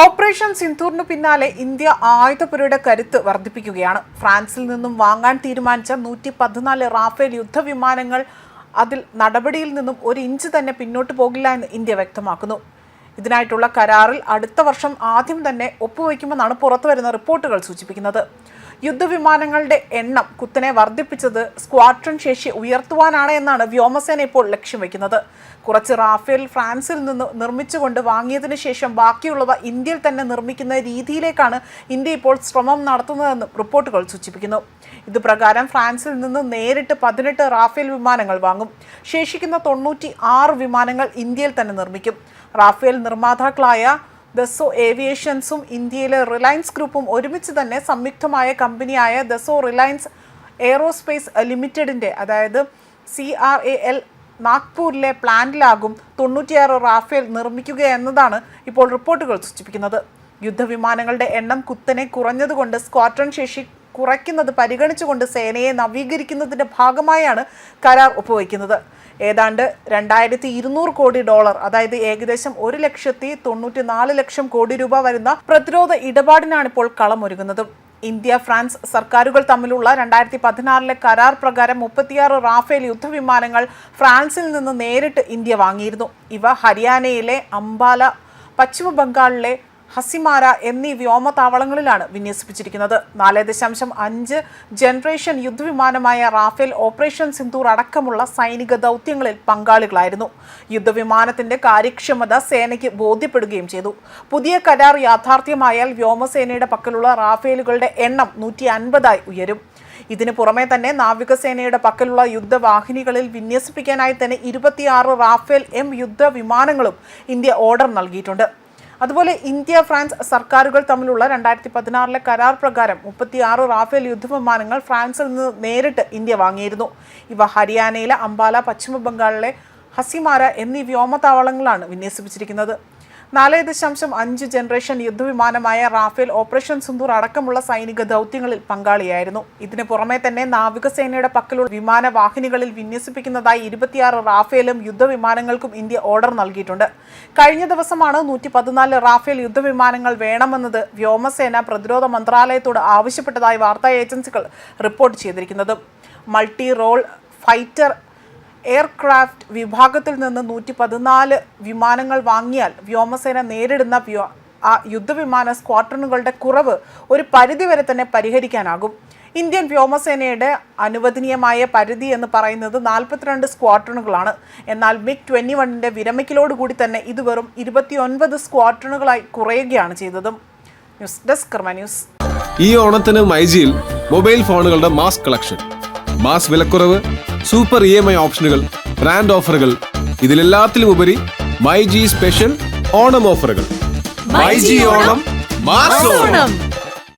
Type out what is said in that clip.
Operation സിന്ധൂറിന് പിന്നാലെ India ആയുധപുരയുടെ കരുത്ത് വർദ്ധിപ്പിക്കുകയാണ്. ഫ്രാൻസിൽ നിന്നും വാങ്ങാൻ തീരുമാനിച്ച നൂറ്റി പതിനാല് റാഫേൽ യുദ്ധവിമാനങ്ങൾ അതിൽ നടപടിയിൽ നിന്നും ഒരു ഇഞ്ച് തന്നെ പിന്നോട്ട് പോകില്ല എന്ന് ഇന്ത്യ വ്യക്തമാക്കുന്നു. ഇതിനായിട്ടുള്ള കരാറിൽ അടുത്ത വർഷം ആദ്യം തന്നെ ഒപ്പുവയ്ക്കുമെന്നാണ് പുറത്തുവരുന്ന റിപ്പോർട്ടുകൾ സൂചിപ്പിക്കുന്നത്. യുദ്ധവിമാനങ്ങളുടെ എണ്ണം കുത്തനെ വർദ്ധിപ്പിച്ചത് സ്ക്വാഡ്രൺ ശേഷി ഉയർത്തുവാനാണ് എന്നാണ് വ്യോമസേന ഇപ്പോൾ ലക്ഷ്യം വയ്ക്കുന്നത് കുറച്ച് റാഫേൽ ഫ്രാൻസിൽ നിന്ന് നിർമ്മിച്ചുകൊണ്ട് വാങ്ങിയതിനു ശേഷം ബാക്കിയുള്ളവ ഇന്ത്യയിൽ തന്നെ നിർമ്മിക്കുന്ന രീതിയിലേക്കാണ് ഇന്ത്യ ഇപ്പോൾ ശ്രമം നടത്തുന്നതെന്നും റിപ്പോർട്ടുകൾ സൂചിപ്പിക്കുന്നു. ഇത് പ്രകാരം ഫ്രാൻസിൽ നിന്ന് നേരിട്ട് പതിനെട്ട് റാഫേൽ വിമാനങ്ങൾ വാങ്ങും. ശേഷിക്കുന്ന തൊണ്ണൂറ്റി ആറ് വിമാനങ്ങൾ ഇന്ത്യയിൽ തന്നെ നിർമ്മിക്കും. റാഫേൽ നിർമ്മാതാക്കളായ ദസോ ഏവിയേഷൻസും ഇന്ത്യയിലെ റിലയൻസ് ഗ്രൂപ്പും ഒരുമിച്ച് തന്നെ സംയുക്തമായ കമ്പനിയായ ദസോ റിലയൻസ് എയറോസ്പേസ് ലിമിറ്റഡിന്റെ അതായത് സി ആർ എ എൽ നാഗ്പൂരിലെ പ്ലാന്റിലാകും തൊണ്ണൂറ്റിയാറ് റാഫേൽ നിർമ്മിക്കുക എന്നതാണ് ഇപ്പോൾ റിപ്പോർട്ടുകൾ സൂചിപ്പിക്കുന്നത്. യുദ്ധവിമാനങ്ങളുടെ എണ്ണം കുത്തനെ കുറഞ്ഞതുകൊണ്ട് സ്ക്വാഡ്രൺ ശേഷി കുറയ്ക്കുന്നത് പരിഗണിച്ചുകൊണ്ട് സേനയെ നവീകരിക്കുന്നതിന്റെ ഭാഗമായാണ് കരാർ ഒപ്പുവയ്ക്കുന്നത്. ഏതാണ്ട് രണ്ടായിരത്തി ഇരുന്നൂറ് കോടി ഡോളർ അതായത് ഏകദേശം ഒരു ലക്ഷത്തി തൊണ്ണൂറ്റി നാല് ലക്ഷം കോടി രൂപ വരുന്ന പ്രതിരോധ ഇടപാടിനാണ് ഇപ്പോൾ കളമൊരുങ്ങുന്നത്. ഇന്ത്യ ഫ്രാൻസ് സർക്കാരുകൾ തമ്മിലുള്ള രണ്ടായിരത്തി പതിനാറിലെ കരാർ പ്രകാരം മുപ്പത്തിയാറ് റാഫേൽ യുദ്ധവിമാനങ്ങൾ ഫ്രാൻസിൽ നിന്ന് നേരിട്ട് ഇന്ത്യ വാങ്ങിയിരുന്നു. ഇവ ഹരിയാനയിലെ അംബാല പശ്ചിമ ബംഗാളിലെ ഹസിമാര എന്നീ വ്യോമതാവളങ്ങളിലാണ് വിന്യസിപ്പിച്ചിരിക്കുന്നത്. നാല് ദശാംശം അഞ്ച് ജനറേഷൻ യുദ്ധവിമാനമായ റാഫേൽ ഓപ്പറേഷൻ സിന്ദൂർ അടക്കമുള്ള സൈനിക ദൗത്യങ്ങളിൽ പങ്കാളികളായിരുന്നു. യുദ്ധവിമാനത്തിന്റെ കാര്യക്ഷമത സേനയ്ക്ക് ബോധ്യപ്പെടുകയും ചെയ്തു. പുതിയ കരാർ യാഥാർത്ഥ്യമായാൽ വ്യോമസേനയുടെ പക്കലുള്ള റാഫേലുകളുടെ എണ്ണം നൂറ്റി അൻപതായി ഉയരും. ഇതിന് പുറമെ തന്നെ നാവികസേനയുടെ പക്കലുള്ള യുദ്ധവാഹിനികളിൽ വിന്യസിപ്പിക്കാനായി തന്നെ ഇരുപത്തിയാറ് റാഫേൽ എം യുദ്ധവിമാനങ്ങളും ഇന്ത്യ ഓർഡർ നൽകിയിട്ടുണ്ട്. അതുപോലെ ഇന്ത്യ ഫ്രാൻസ് സർക്കാരുകൾ തമ്മിലുള്ള രണ്ടായിരത്തി പതിനാറിലെ കരാർ പ്രകാരം മുപ്പത്തിയാറ് റാഫേൽ യുദ്ധവിമാനങ്ങൾ ഫ്രാൻസിൽ നിന്ന് നേരിട്ട് ഇന്ത്യ വാങ്ങിയിരുന്നു. ഇവ ഹരിയാനയിലെ അംബാല പശ്ചിമ ബംഗാളിലെ ഹസിമാര എന്നീ വ്യോമതാവളങ്ങളാണ് വിന്യസിപ്പിച്ചിരിക്കുന്നത്. നാല് ദശാംശം അഞ്ച് ജനറേഷൻ യുദ്ധവിമാനമായ റാഫേൽ ഓപ്പറേഷൻ സിന്ദൂർ അടക്കമുള്ള സൈനിക ദൗത്യങ്ങളിൽ പങ്കാളിയായിരുന്നു. ഇതിനു പുറമെ തന്നെ നാവികസേനയുടെ പക്കലുള്ള വിമാനവാഹിനികളിൽ വിന്യസിപ്പിക്കുന്നതായി ഇരുപത്തിയാറ് റാഫേലും യുദ്ധവിമാനങ്ങൾക്കും ഇന്ത്യ ഓർഡർ നൽകിയിട്ടുണ്ട്. കഴിഞ്ഞ ദിവസമാണ് നൂറ്റി പതിനാല് റാഫേൽ യുദ്ധവിമാനങ്ങൾ വേണമെന്നത് വ്യോമസേന പ്രതിരോധ മന്ത്രാലയത്തോട് ആവശ്യപ്പെട്ടതായി വാർത്താ ഏജൻസികൾ റിപ്പോർട്ട് ചെയ്തിരിക്കുന്നത്. മൾട്ടി റോൾ ഫൈറ്റർ എയർക്രാഫ്റ്റ് വിഭാഗത്തിൽ നിന്ന് നൂറ്റി പതിനാല് വിമാനങ്ങൾ വാങ്ങിയാൽ വ്യോമസേന നേരിടുന്ന ആ യുദ്ധവിമാന സ്ക്വാഡ്രണുകളുടെ കുറവ് ഒരു പരിധിവരെ തന്നെ പരിഹരിക്കാനാകും. ഇന്ത്യൻ വ്യോമസേനയുടെ അനുവദനീയമായ പരിധി എന്ന് പറയുന്നത് നാൽപ്പത്തിരണ്ട് സ്ക്വാഡ്രണുകളാണ് എന്നാൽ മിഗ് ട്വന്റി വണ്ണിന്റെ വിരമിക്കലോടുകൂടി തന്നെ ഇത് വെറും ഇരുപത്തിയൊൻപത് സ്ക്വാഡ്രണുകളായി കുറയുകയാണ് ചെയ്തതും. News desk news. ഈ ഓണത്തിന് മൈജിയിൽ മൊബൈൽ ഫോണുകളുടെ മാസ് കളക്ഷൻ. മാസ് വിലക്കുറവ് സൂപ്പർ ഇ എം ഐ ഓപ്ഷനുകൾ ബ്രാൻഡ് ഓഫറുകൾ ഇതിലെല്ലാത്തിലും ഉപരി മൈ ജി സ്പെഷ്യൽ ഓണം ഓഫറുകൾ. My G Onam mass Onam.